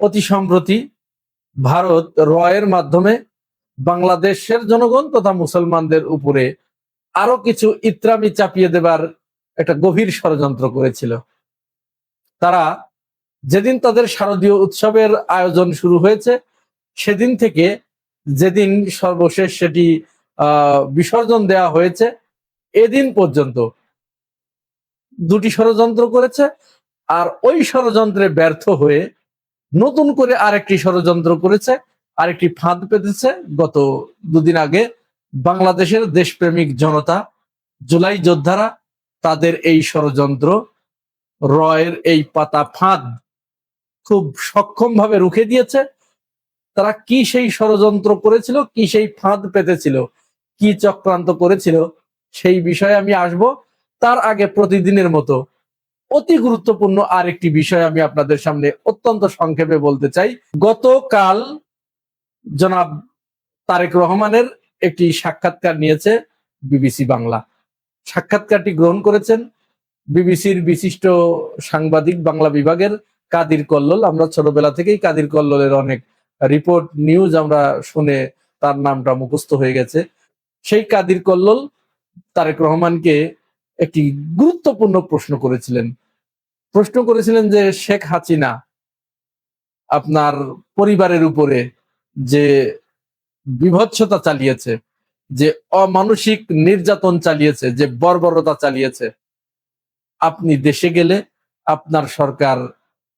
অতি সম্প্রতি ভারত রয়ের মাধ্যমে বাংলাদেশের জনগণ তথা মুসলমানদের উপরে আরও কিছু ইত্রামি চাপিয়ে দেবার একটা গভীর ষড়যন্ত্র করেছিল। তারা যেদিন তাদের শারদীয় উৎসবের আয়োজন শুরু হয়েছে, সেদিন থেকে যেদিন সর্বশেষ সেটি বিসর্জন দেওয়া হয়েছে, এদিন পর্যন্ত দুটি ষড়যন্ত্র করেছে। আর ওই ষড়যন্ত্রে ব্যর্থ হয়ে নতুন করে আরেকটি ষড়যন্ত্র করেছে, আরেকটি ফাঁদ পেতেছে। গত দুদিন আগে বাংলাদেশের দেশপ্রেমিক জনতা, জুলাই যোদ্ধারা তাদের এই ষড়যন্ত্র, রয়ের এই পাতা ফাঁদ খুব সক্ষম ভাবে রুখে দিয়েছে। তারা কি সেই ষড়যন্ত্র করেছিল, কি সেই ফাঁদ পেতেছিল, কি চক্রান্ত করেছিল, সেই বিষয়ে আমি আসব। তার আগে প্রতিদিনের মতো অতি গুরুত্বপূর্ণ আরেকটি বিষয় আমি আপনাদের সামনে অত্যন্ত সংক্ষেপে বলতে চাই। গতকাল জনাব তারেক রহমানের একটি সাক্ষাৎকার নিয়েছে বিবিসি বাংলা। সাক্ষাৎকারটি গ্রহণ করেছেন বিবিসির বিশিষ্ট সাংবাদিক বাংলা বিভাগের কাদির কল্লোল। আমরা ছোটবেলা থেকেই কাদির কল্লোলের অনেক রিপোর্ট, নিউজ আমরা শুনে তার নামটা মুখস্থ হয়ে গেছে। সেই কাদির কল্লোল তারেক রহমানকে একটি গুরুত্বপূর্ণ প্রশ্ন করেছিলেন। প্রশ্ন করেছিলেন যে শেখ হাসিনা আপনার পরিবারের উপরে যে বিভৎসতা চালিয়েছে, যে অমানসিক নির্যাতন চালিয়েছে, যে বর্বরতা চালিয়েছে, আপনি দেশে গেলে আপনার সরকার,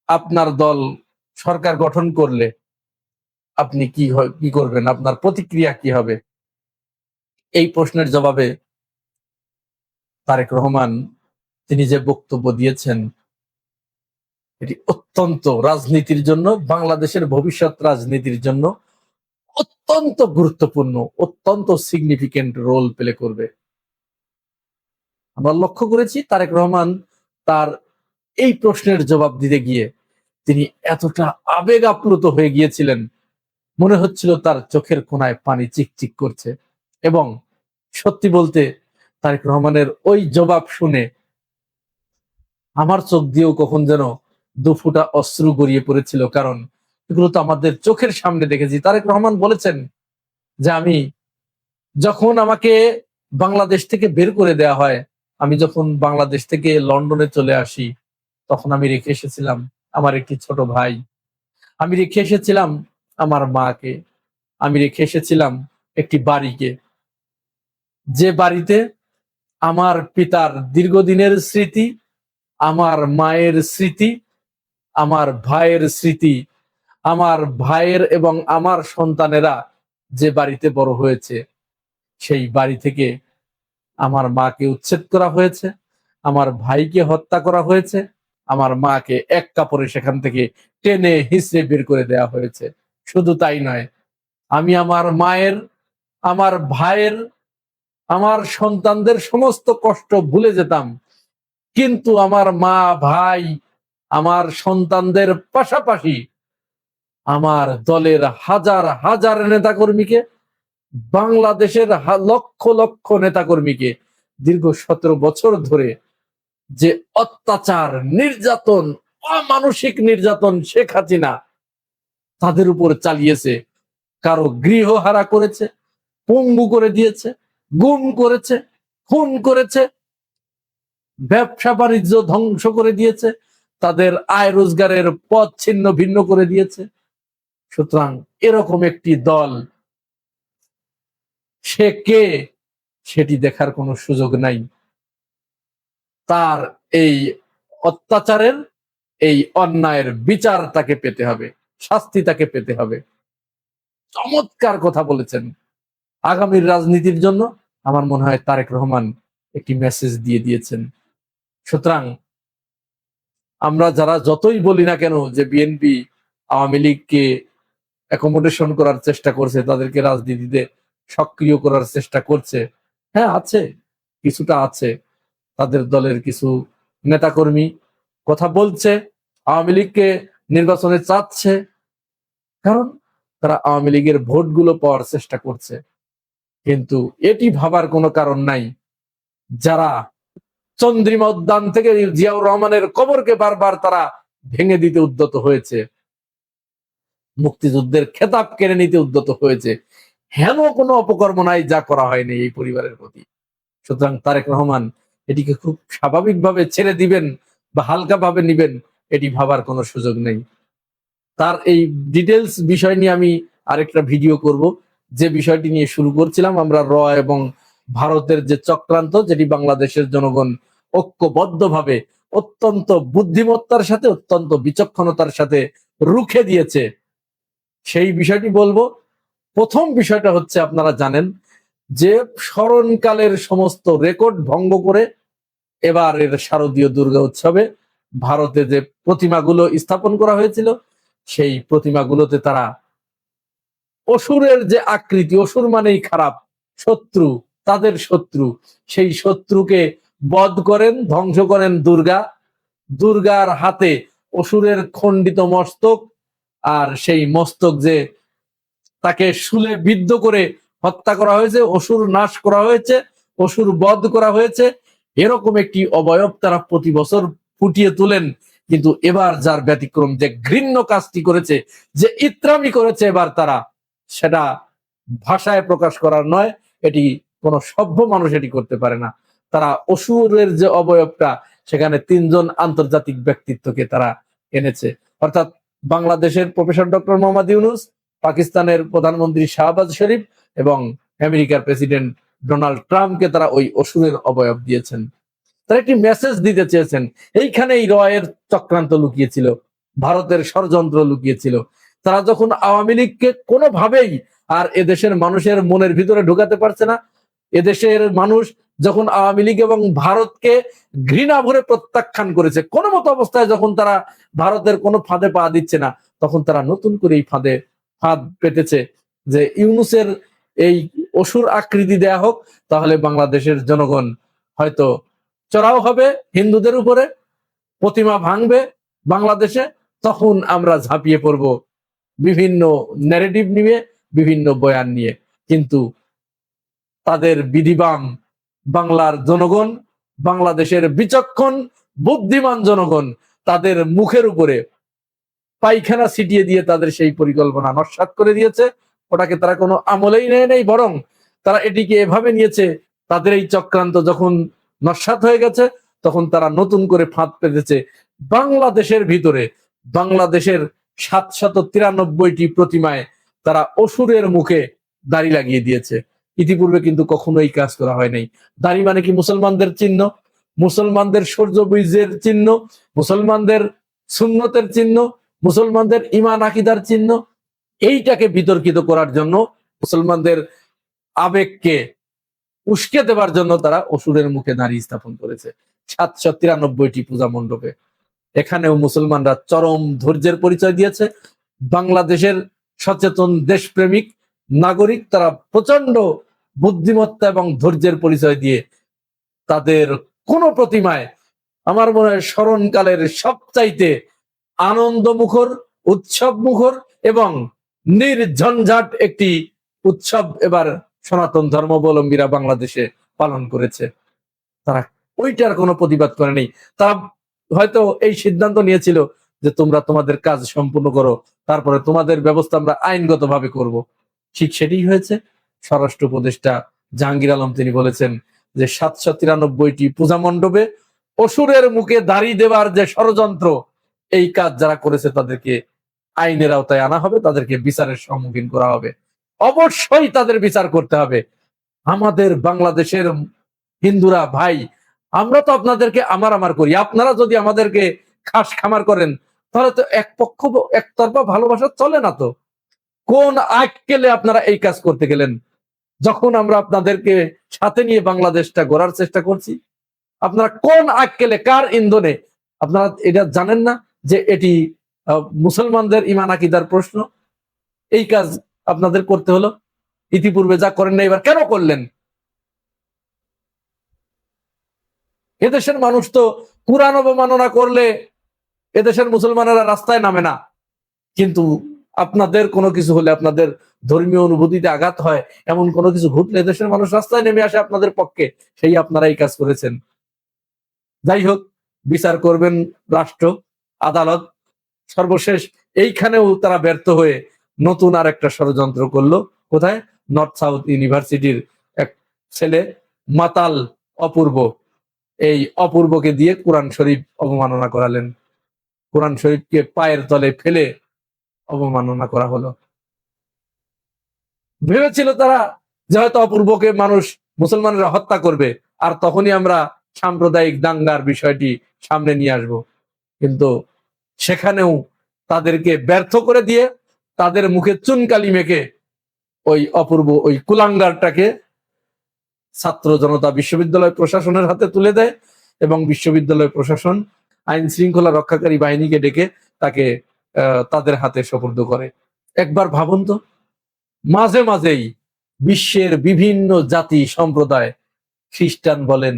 আপনার দল সরকার গঠন করলে আপনি কি কি করবেন? আপনার প্রতিক্রিয়া কি হবে? এই প্রশ্নের জবাবে তারেক রহমান তিনি যে বক্তব্য দিয়েছেন এটি অত্যন্ত রাজনীতির জন্য, বাংলাদেশের ভবিষ্যৎ রাজনীতির জন্য অত্যন্ত গুরুত্বপূর্ণ, অত্যন্ত সিগনিফিকেন্ট রোল প্লে করবে। আমরা লক্ষ্য করেছি তারেক রহমান তার এই প্রশ্নের জবাব দিতে গিয়ে তিনি এতটা আবেগ আপ্লুত হয়ে গিয়েছিলেন, মনে হচ্ছিল তার চোখের কোনায় পানি চিকচিক করছে এবং সত্যি বলতে তারেক রহমানের ওই জবাব শুনে আমার চোখ দিয়েও কখন যেন দুফুটা অশ্রু গড়িয়ে পড়েছিল। কারণ এগুলো তো আমাদের চোখের সামনে দেখেছি। তারেক রহমান বলেছেন যে আমি যখন আমাকে বাংলাদেশ থেকে বের করে দেয়া হয়, আমি যখন বাংলাদেশ থেকে লন্ডনে চলে আসি, তখন আমি রেখে এসেছিলাম আমার একটি ছোট ভাই। আমি রেখে এসেছিলাম আমার মাকে। আমি রেখে এসেছিলাম একটি বাড়িকে। যে বাড়িতে আমার পিতার দীর্ঘদিনের স্মৃতি, আমার মায়ের স্মৃতি আমার ভাইয়ের স্মৃতি, আমার ভাইয়ের এবং আমার সন্তানেরা যে বাড়িতে বড় হয়েছে, সেই বাড়ি থেকে আমার মাকে উচ্ছেদ করা হয়েছে, আমার ভাইকে হত্যা করা হয়েছে, আমার মাকে এক কাপড়ে সেখান থেকে টেনে হিসড়ে বের করে দেওয়া হয়েছে। শুধু তাই নয়, আমি আমার মায়ের, আমার ভাইয়ের, আমার সন্তানদের সমস্ত কষ্ট ভুলে যেতাম, কিন্তু আমার মা, ভাই আমার সন্তানদের পাশাপাশি আমার দলের হাজার হাজার নেতাকর্মীকে, বাংলাদেশের লক্ষ লক্ষ নেতাকর্মীকে দীর্ঘ সতেরো বছর ধরে যে অত্যাচার, নির্যাতন, অমানসিক নির্যাতন শেখ হাসিনা তাদের উপর চালিয়েছে, কারও গৃহহারা করেছে, পঙ্গু করে দিয়েছে, গুম করেছে, খুন করেছে, ব্যবসা বাণিজ্য ধ্বংস করে দিয়েছে তাদের আয় রোজগারের পথ ছিন্ন ভিন্ন করে দিয়েছে। সুতরাং এরকম একটি দল, সে কে সেটি দেখার কোনো সুযোগ নাই। তার এই অত্যাচারের, এই অন্যায়ের বিচার তাকে পেতে হবে, শাস্তি তাকে পেতে হবে। চমৎকার কথা বলেছেন। আগামীর রাজনীতির জন্য আমার মনে হয় তারেক রহমান একটি মেসেজ দিয়ে দিয়েছেন। সুতরাং আমরা যারা যতই বলি না কেন যে বিএনপি আওয়ামী লীগকে অ্যাকোমোডেশন করার চেষ্টা করছে, তাদেরকে রাজনীতিতে সক্রিয় করার চেষ্টা করছে হ্যাঁ আছে, কিছুটা আছে, তাদের দলের কিছু নেতাকর্মী কথা বলছে, আওয়ামী লীগকে নির্বাচনে চাচ্ছে, কারণ তারা আওয়ামী লীগের ভোটগুলো পাওয়ার চেষ্টা করছে। কিন্তু এটি ভাবার কোনো কারণ নাই। যারা চন্দ্রিমা উদ্যান থেকে জিয়াউর রহমানের কবরকে বারবার তারা ভেঙে দিতে উদ্যত হয়েছে। মুক্তিযুদ্ধের খেতাব কেড়ে নিতে উদ্যত হয়েছে। হেন কোনো অপকর্ম নাই যা করা হয়নি এই পরিবারের প্রতি। সুতরাং তারেক রহমান, এটিকে খুব স্বাভাবিকভাবে ছেড়ে দিবেন বা হালকাভাবে নিবেন, এটি ভাবার কোনো সুযোগ নেই। তার এই ডিটেলস বিষয় নিয়ে আমি আরেকটা ভিডিও করব। যে বিষয়টি নিয়ে শুরু করছিলাম, আমরা র এবং ভারতের যে চক্রান্ত, যেটি বাংলাদেশের জনগণ ঐক্যবদ্ধভাবে অত্যন্ত বুদ্ধিমত্তার সাথে, অত্যন্ত বিচক্ষণতার সাথে রুখে দিয়েছে। সেই বিষয়টি বলব। প্রথম বিষয়টা হচ্ছে, আপনারা জানেন যে স্মরণকালের সমস্ত রেকর্ড ভঙ্গ করে এবারের শারদীয় দুর্গা উৎসবে ভারতে যে প্রতিমাগুলো স্থাপন করা হয়েছিল, সেই প্রতিমাগুলোতে তারা অসুরের যে আকৃতি, অসুর মানেই খারাপ, শত্রু তাদের শত্রু। সেই শত্রুকে বধ করেন, ধ্বংস করেন দুর্গা। দুর্গার হাতে অসুরের খণ্ডিত মস্তক আর সেই মস্তক যে তাকে শুলে বিদ্ধ করে হত্যা করা হয়েছে, অসুর নাশ করা হয়েছে, অসুর বধ করা হয়েছে, এরকম একটি অবয়ব তারা প্রতি বছর ফুটিয়ে তোলেন। কিন্তু এবার যার ব্যতিক্রম যে ঘৃণ্য কাজটি করেছে, যে ইত্রামি করেছে এবার তারা, সেটা ভাষায় প্রকাশ করার নয়, এটি কোনো সভ্য মানুষ এটি করতে পারে না। তারা অসুরের যে অবয়বটা, সেখানে তিনজন আন্তর্জাতিক ব্যক্তিত্বকে তারা এনেছে। অর্থাৎ বাংলাদেশের প্রফেসর ডক্টর মোহাম্মদ ইউনুস, পাকিস্তানের প্রধানমন্ত্রী শাহবাজ শরীফ এবং আমেরিকার প্রেসিডেন্ট ডোনাল্ড ট্রাম্পকে তারা ওই অসুরের অবয়ব দিয়েছেন। তারা একটি মেসেজ দিতে চেয়েছেন এইখানে এই রয়ের চক্রান্ত লুকিয়েছিল, ভারতের ষড়যন্ত্র লুকিয়েছিল। তারা যখন আওয়ামী লীগকে কোনোভাবেই আর এদেশের মানুষের মনের ভিতরে ঢুকাতে পারছে না এদেশের মানুষ যখন আওয়ামী লীগ এবং ভারতকে ঘৃণা ভরে প্রত্যাখ্যান করেছে, কোনো মতো অবস্থায় যখন তারা ভারতের কোনো ফাঁদে পা দিচ্ছে না, তখন তারা নতুন করে এই ফাঁদে ফাঁদ পেতেছে যে ইউনুসের এই অসুর আকৃতি দেয়া হোক, তাহলে বাংলাদেশের জনগণ হয়তো চড়াও হবে হিন্দুদের উপরে, প্রতিমা ভাঙবে বাংলাদেশে, তখন আমরা ঝাঁপিয়ে পড়ব বিভিন্ন ন্যারেটিভ নিয়ে, বিভিন্ন বয়ান নিয়ে। কিন্তু তাদের বিধিবাম বাংলার জনগণ, বাংলাদেশের বিচক্ষণ, বুদ্ধিমান জনগণ তাদের মুখের উপরে পায়খানা ছিটিয়ে দিয়ে তাদের সেই পরিকল্পনা নস্বাত করে দিয়েছে। ওটাকে তারা কোনো আমলেই নেয় নেই, বরং তারা এটিকে এভাবে নিয়েছে, তাদের এই চক্রান্ত যখন নস্বাত হয়ে গেছে, তখন তারা নতুন করে ফাঁদ পেতেছে বাংলাদেশের ভিতরে। বাংলাদেশের সাতশত তিরানব্বইটি প্রতিমায় তারা অসুরের মুখে দাড়ি লাগিয়ে দিয়েছে। ইতিপূর্বে কিন্তু কখনো এই কাজ করা হয় নাই। দাড়ি মানে কি মুসলমানদের চিহ্ন? মুসলমানদের সূর্য বীজের চিহ্ন? মুসলমানদের সুন্নতের চিহ্ন? মুসলমানদের ইমান আকিদার চিহ্ন? এইটাকে বিতর্কিত করার জন্য মুসলমানদের আবেগকে উস্কে দেবার জন্য তারা অসুরের মুখে দাঁড়িয়ে স্থাপন করেছে। সাতশো তিরানব্বইটি পূজা মণ্ডপে। এখানেও মুসলমানরা চরম ধৈর্যের পরিচয় দিয়েছে। বাংলাদেশের সচেতন দেশপ্রেমিক নাগরিক তারা প্রচণ্ড বুদ্ধিমত্তা এবং ধৈর্যের পরিচয় দিয়ে তাদের কোন প্রতিমায় আমার মনে হয় স্মরণকালের সবচাইতে আনন্দ মুখর উৎসব মুখর এবং নির্ঝঞ্ঝাট একটি উৎসব এবার সনাতন ধর্মাবলম্বীরা বাংলাদেশে পালন করেছে। তারা ওইটার কোনো প্রতিবাদ করেনি তারা হয়তো এই সিদ্ধান্ত নিয়েছিল যে তোমরা তোমাদের কাজ সম্পূর্ণ করো, তারপরে তোমাদের ব্যবস্থা আমরা আইনগতভাবে করব। ঠিক সেটি হয়েছে। স্বরাষ্ট্র উপদেষ্টা জাহাঙ্গীর আলম তিনি বলেছেন যে সাতশো তিরানব্বইটি পূজা মণ্ডপে অসুরের মুখে দাঁড়িয়ে দেওয়ার যে ষড়যন্ত্র, এই কাজ যারা করেছে তাদেরকে আইনের আওতায় আনা হবে, তাদেরকে বিচারের সম্মুখীন করা হবে। অবশ্যই তাদের বিচার করতে হবে। আমাদের বাংলাদেশের হিন্দুরা, ভাই, আমরা তো আপনাদেরকে আমার আমার করি। আপনারা যদি আমাদেরকে খাস খামার করেন, তাহলে তো এক পক্ষ একতরফা ভালোবাসা চলে না তো? কোন আটকেলে আপনারা এই কাজ করতে গেলেন? যখন আমরা আপনাদেরকে সাথে নিয়ে বাংলাদেশটা গড়ার চেষ্টা করছি, আপনারা কোন আটকেলে কার ইন্ধনে, আপনারা এটা জানেন না যে এটি মুসলমানদের ইমান আকিদার প্রশ্ন। এই কাজ আপনাদের করতে হলো। ইতিপূর্বে যা করেন না এবার কেন করলেন? এদেশের মানুষ তো কোরআন অবমাননা করলে এদেশের মুসলমানেরা রাস্তায় নামে না। কিন্তু আপনাদের কোনো কিছু হলে আপনাদের ধর্মীয় অনুভূতিতে আঘাত হয়, এমন কোনো কিছু ঘটলে দেশের মানুষ রাস্তায় নেমে আসে আপনাদের পক্ষে, সেই আপনারা এই কাজ করেছেন। যাই হোক, বিচার করবেন রাষ্ট্র, আদালত, সর্বশেষ এইখানেও তারা ব্যর্থ হয়ে নতুন আর একটা ষড়যন্ত্র করল। কোথায়? নর্থ সাউথ ইউনিভার্সিটির এক ছেলে, মাতাল অপূর্ব। এই অপূর্বকে দিয়ে কোরআন শরীফ অবমাননা করালেন। কোরআন শরীফকে পায়ের তলে ফেলে অবমাননা করা হলো। ভেবেছিল তারা যে হয়তো অপূর্বকে মানুষ মুসলমানরা হত্যা করবে, আর তখনই আমরা সাম্প্রদায়িক দাঙ্গার বিষয়টি সামনে নিয়ে আসব। কিন্তু সেখানেও তাদেরকে ব্যর্থ করে দিয়ে তাদের মুখে চুনকালি মেখে ওই অপূর্ব ওই কুলাঙ্গারটাকে ছাত্র জনতা বিশ্ববিদ্যালয় প্রশাসনের হাতে তুলে দেয় এবং বিশ্ববিদ্যালয় প্রশাসন আইন শৃঙ্খলা রক্ষাকারী বাহিনীকে ডেকে তাকে তাদের হাতে সোপর্দ করে। একবার ভাবুন তো। মাঝে মাঝেই বিশ্বের বিভিন্ন জাতি সম্প্রদায় খ্রিস্টান বলেন,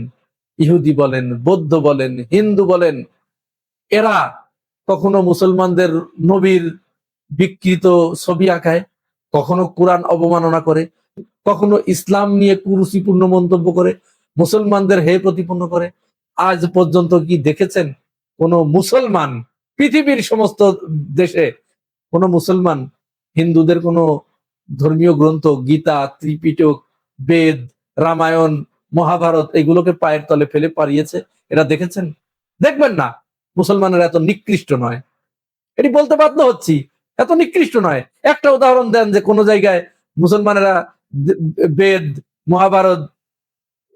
ইহুদি বলেন, বৌদ্ধ বলেন, হিন্দু বলেন, এরা কখনো মুসলমানদের নবীর বিকৃত ছবি আঁকায়, কখনো কোরআন অবমাননা করে, কখনো ইসলাম নিয়ে কুরুচিপূর্ণ মন্তব্য করে, মুসলমানদের হে প্রতিপন্ন করে। আজ পর্যন্ত কি দেখেছেন কোন মুসলমান, পৃথিবীর সমস্ত দেশে কোন মুসলমান, হিন্দুদের কোন ধর্মীয় গ্রন্থ, গীতা, ত্রিপিটক, বেদ, রামায়ণ, মহাভারত, এগুলোকে পায়ের তলে ফেলে পারিয়েছে এটা দেখেছেন? দেখবেন না। মুসলমানেরা এত নিকৃষ্ট নয়। এটি বলতে বাধ্য হচ্ছি, এত নিকৃষ্ট নয়। একটা উদাহরণ দেন যে কোন জায়গায় মুসলমানেরা বেদ, মহাভারত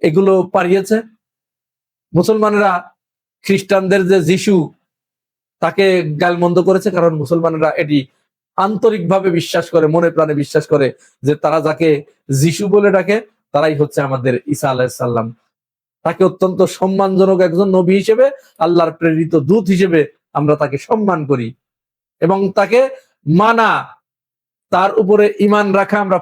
এগুলো পারিয়েছে মুসলমানেরা খ্রিস্টানদের যে যিশু, তাকে গালমন্দ করেছে কারণ মুসলমানেরা এটি আন্তরিকভাবে বিশ্বাস করে, মনে প্রাণে বিশ্বাস করে যে তারা যাকে যিশু বলে ডাকে, তারাই হচ্ছে আমাদের ঈসা আলাহিসাল্লাম তাকে অত্যন্ত সম্মানজনক একজন নবী হিসেবে, আল্লাহর প্রেরিত দূত হিসেবে আমরা তাকে সম্মান করি। এবং তাকে মানা, তার উপরে ইমান রাখা আমরা